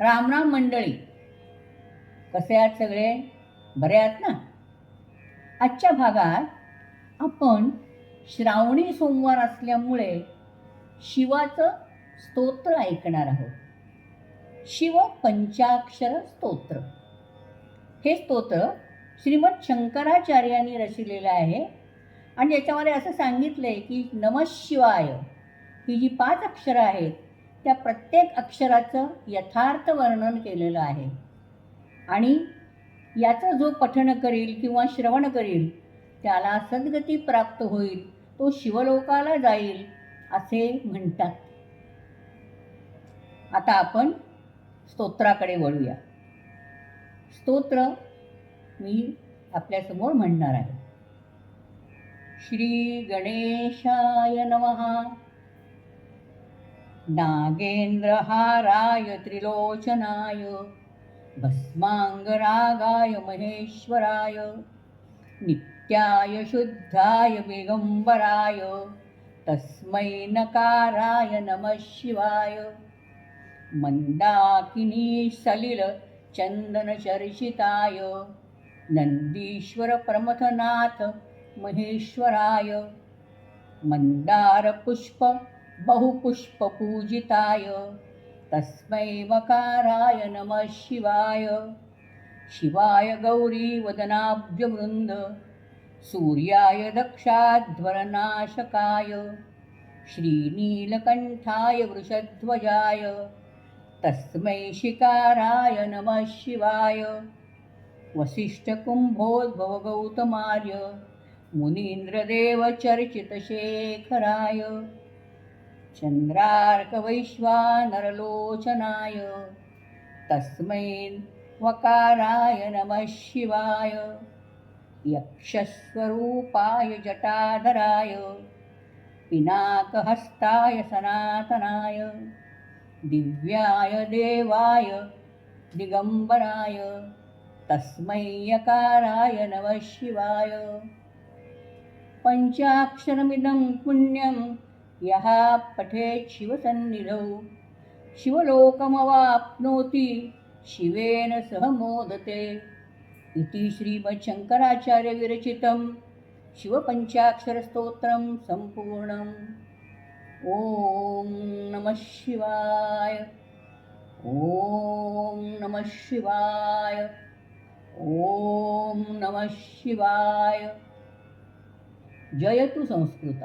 रामराम मंडळी. कसे आहात सगळे? बरे आहात ना? आजच्या भागात आपण श्रावणी सोमवार असल्यामुळे शिवाचं स्तोत्र ऐकणार आहोत. शिव पंचाक्षर स्तोत्र. हे स्तोत्र श्रीमद शंकराचार्यांनी रचिलेलं आहे. आणि याच्यामध्ये असं सांगितलं आहे की नमः शिवाय ही जी पाच अक्षरं आहेत त्या प्रत्येक अक्षराचं यथार्थ वर्णन केलेलं आहे. आणि याचं जो पठण करील किंवा श्रवण करील त्याला सद्गती प्राप्त होईल तो शिवलोकाला जाईल असे म्हणतात. आता आपण स्तोत्राकडे वळूया. स्तोत्र मी आपल्यासमोर म्हणणार आहे. श्री गणेशाय नमः. नागेन्द्रहाराय त्रिलोचनाय भस्माङ्गरागाय महेश्वराय नित्याय शुद्धाय विगम्बराय तस्मै नकाराय नमः शिवाय। मन्दाकिनी सलिल नन्दीश्वरप्रमथनाथ महेश्वराय मन्दारपुष्प बहुपुष्पपूजिताय तस्मै वकाराय नमः शिवाय। शिवाय गौरीवदनाब्जवृन्द सूर्याय दक्षाध्वरनाशकाय श्रीनीलकण्ठाय वृषध्वजाय तस्मै शिकाराय नमः शिवाय। वसिष्ठकुम्भोद्भवगौतमाय मुनीन्द्रदेवचर्चितशेखराय चन्द्रार्कवैश्वानरलोचनाय तस्मै वकाराय नमः शिवाय। यक्षस्वरूपाय जटाधराय पिनाकहस्ताय सनातनाय दिव्याय देवाय दिगम्बराय तस्मै यकाराय नमः शिवाय। पञ्चाक्षरमिदं पुण्यं यः पठेत् शिवसन्निधौ। शिवलोकमवाप्नोति शिवेन सह मोदते। इति श्रीमच्छङ्कराचार्यविरचितं शिवपञ्चाक्षरस्तोत्रं सम्पूर्णम्। ॐ नमः शिवाय। ॐ नमः शिवाय। ॐ नमः शिवाय। जयतु संस्कृतम्।